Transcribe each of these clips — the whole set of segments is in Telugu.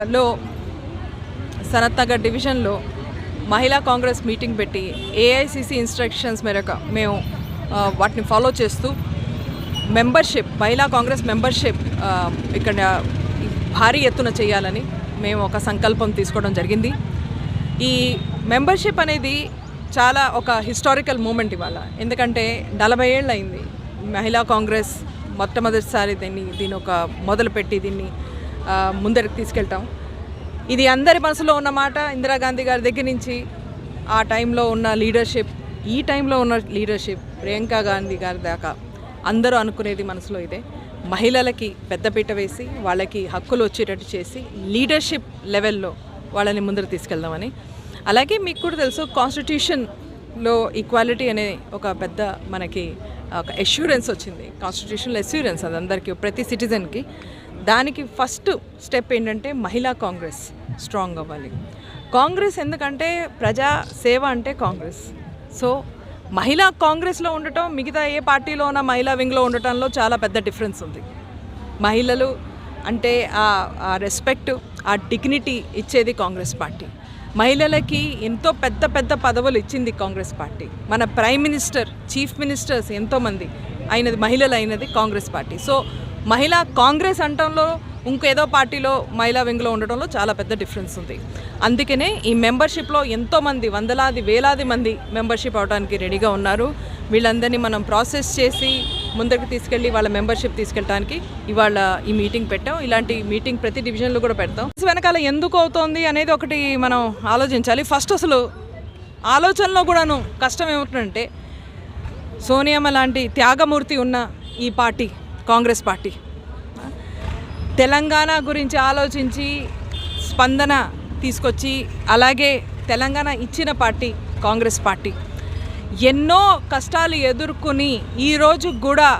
లో సనత్ నగర్ డివిజన్లో మహిళా కాంగ్రెస్ మీటింగ్ పెట్టి ఏఐసిసి ఇన్స్ట్రక్షన్స్ మేరకు మేము వాటిని ఫాలో చేస్తూ మెంబర్షిప్ మహిళా కాంగ్రెస్ మెంబర్షిప్ ఇక్కడ భారీ ఎత్తున చేయాలని మేము ఒక సంకల్పం తీసుకోవడం జరిగింది. ఈ మెంబర్షిప్ అనేది చాలా ఒక హిస్టారికల్ మూమెంట్ ఇవాళ. ఎందుకంటే నలభై ఏళ్ళు అయింది మహిళా కాంగ్రెస్ మొట్టమొదటిసారి దీన్ని దీని ఒక మొదలుపెట్టి దీన్ని ముందరికి తీసుకెళ్తాం. ఇది అందరి మనసులో ఉన్న మాట ఇందిరాగాంధీ గారి దగ్గర నుంచి ఆ టైంలో ఉన్న లీడర్షిప్ ఈ టైంలో ఉన్న లీడర్షిప్ ప్రియాంక గాంధీ గారి దాకా అందరూ అనుకునేది మనసులో ఇదే. మహిళలకి పెద్దపీట వేసి వాళ్ళకి హక్కులు వచ్చేటట్టు చేసి లీడర్షిప్ లెవెల్లో వాళ్ళని ముందరు తీసుకెళ్దామని. అలాగే మీకు కూడా తెలుసు కాన్స్టిట్యూషన్లో ఈక్వాలిటీ అనే ఒక పెద్ద మనకి ఒక ఎష్యూరెన్స్ వచ్చింది. కాన్స్టిట్యూషనల్ ఎష్యూరెన్స్ అది అందరికీ ప్రతి సిటిజన్కి దానికి ఫస్ట్ స్టెప్ ఏంటంటే మహిళా కాంగ్రెస్ స్ట్రాంగ్ అవ్వాలి. కాంగ్రెస్ ఎందుకంటే ప్రజా సేవ అంటే కాంగ్రెస్. సో మహిళా కాంగ్రెస్లో ఉండటం మిగతా ఏ పార్టీలో ఉన్న మహిళా వింగ్లో ఉండటంలో చాలా పెద్ద డిఫరెన్స్ ఉంది. మహిళలు అంటే ఆ రెస్పెక్ట్ ఆ డిగ్నిటీ ఇచ్చేది కాంగ్రెస్ పార్టీ. మహిళలకి ఎంతో పెద్ద పెద్ద పదవులు ఇచ్చింది కాంగ్రెస్ పార్టీ. మన ప్రైమ్ మినిస్టర్ చీఫ్ మినిస్టర్స్ ఎంతోమంది అయినది మహిళలు అయినది కాంగ్రెస్ పార్టీ. సో మహిళా కాంగ్రెస్ అంటంలో ఇంకేదో పార్టీలో మహిళా వింగ్లో ఉండటంలో చాలా పెద్ద డిఫరెన్స్ ఉంది. అందుకనే ఈ మెంబర్షిప్లో ఎంతోమంది వందలాది వేలాది మంది మెంబర్షిప్ అవడానికి రెడీగా ఉన్నారు. వీళ్ళందరినీ మనం ప్రాసెస్ చేసి ముందరికి తీసుకెళ్ళి వాళ్ళ మెంబర్షిప్ తీసుకెళ్ళడానికి ఇవాళ ఈ మీటింగ్ పెట్టాం. ఇలాంటి మీటింగ్ ప్రతి డివిజన్లో కూడా పెడతాం. వెనకాల ఎందుకు అవుతోంది అనేది ఒకటి మనం ఆలోచించాలి. ఫస్ట్ అసలు ఆలోచనలో కూడాను కష్టం ఏమిటంటే సోనియమ్మ లాంటి త్యాగమూర్తి ఉన్న ఈ పార్టీ కాంగ్రెస్ పార్టీ తెలంగాణ గురించి ఆలోచించి స్పందన తీసుకొచ్చి అలాగే తెలంగాణ ఇచ్చిన పార్టీ కాంగ్రెస్ పార్టీ. ఎన్నో కష్టాలు ఎదుర్కొని ఈరోజు కూడా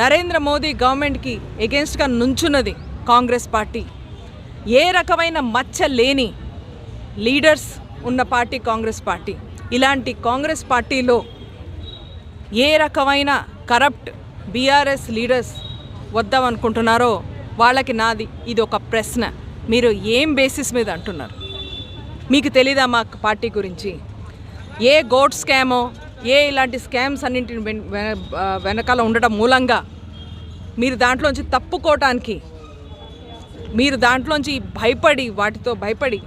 నరేంద్ర మోదీ గవర్నమెంట్కి ఎగెన్స్ట్గా నుంచున్నది కాంగ్రెస్ పార్టీ. ఏ రకమైన మచ్చ లేని లీడర్స్ ఉన్న పార్టీ కాంగ్రెస్ పార్టీ. ఇలాంటి కాంగ్రెస్ పార్టీలో ఏ రకమైన కరప్ట్ బీఆర్ఎస్ లీడర్స్ వద్దామనుకుంటున్నారో వాళ్ళకి నాది ఇది ఒక ప్రశ్న. మీరు ఏం బేసిస్ మీద అంటున్నారు? మీకు తెలీదా మా పార్టీ గురించి? ఏ గోడ్ స్కామో ఏ ఇలాంటి స్కామ్స్ అన్నింటిని వెనకాల ఉండటం మూలంగా మీరు దాంట్లోంచి తప్పుకోవటానికి మీరు దాంట్లోంచి భయపడి వాటితో భయపడి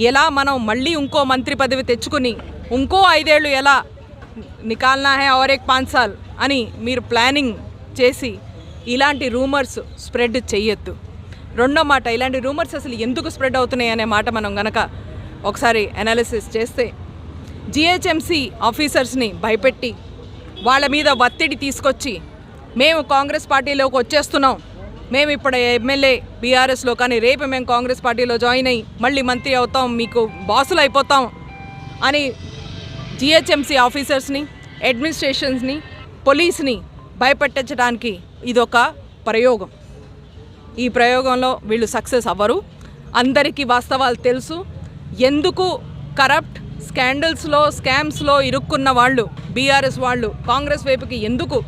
ఎలా మనం మళ్ళీ ఇంకో మంత్రి పదవి తెచ్చుకుని ఇంకో ఐదేళ్ళు ఎలా నికాల్నా హే ఆర్ ఏక్ సాల్ అని మీరు ప్లానింగ్ చేసి ఇలాంటి రూమర్స్ స్ప్రెడ్ చేయొద్దు రెండో మాట ఇలాంటి రూమర్స్ అసలు ఎందుకు స్ప్రెడ్ అవుతున్నాయి అనే మాట మనం గనక ఒకసారి అనాలిసిస్ చేస్తే జిహెచ్ఎంసీ ఆఫీసర్స్ని భయపెట్టి వాళ్ళ మీద ఒత్తిడి తీసుకొచ్చి మేము కాంగ్రెస్ పార్టీలోకి వచ్చేస్తున్నాం. మేము ఇప్పుడు ఎమ్మెల్యే బీఆర్ఎస్లో కానీ రేపు మేము కాంగ్రెస్ పార్టీలో జాయిన్ అయ్యి మళ్ళీ మంత్రి అవుతాం మీకు బాసులు అయిపోతాం అని జిహెచ్ఎంసీ ఆఫీసర్స్ని అడ్మినిస్ట్రేషన్స్ని పోలీస్ని భయపెట్టించడానికి ఇదొక ప్రయోగం. ఈ ప్రయోగంలో వీళ్ళు సక్సెస్ అవ్వరు. అందరికీ వాస్తవాలు తెలుసు. ఎందుకు కరప్ట్ స్కాండల్స్లో స్కామ్స్లో ఇరుక్కున్న వాళ్ళు బీఆర్ఎస్ వాళ్ళు కాంగ్రెస్ వైపుకి ఎందుకు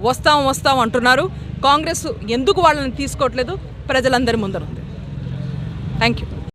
వస్తాం వస్తాం అంటున్నారు. కాంగ్రెస్ ఎందుకు వాళ్ళని తీసుకోవట్లేదు? ప్రజలందరి ముందరుంది. Thank you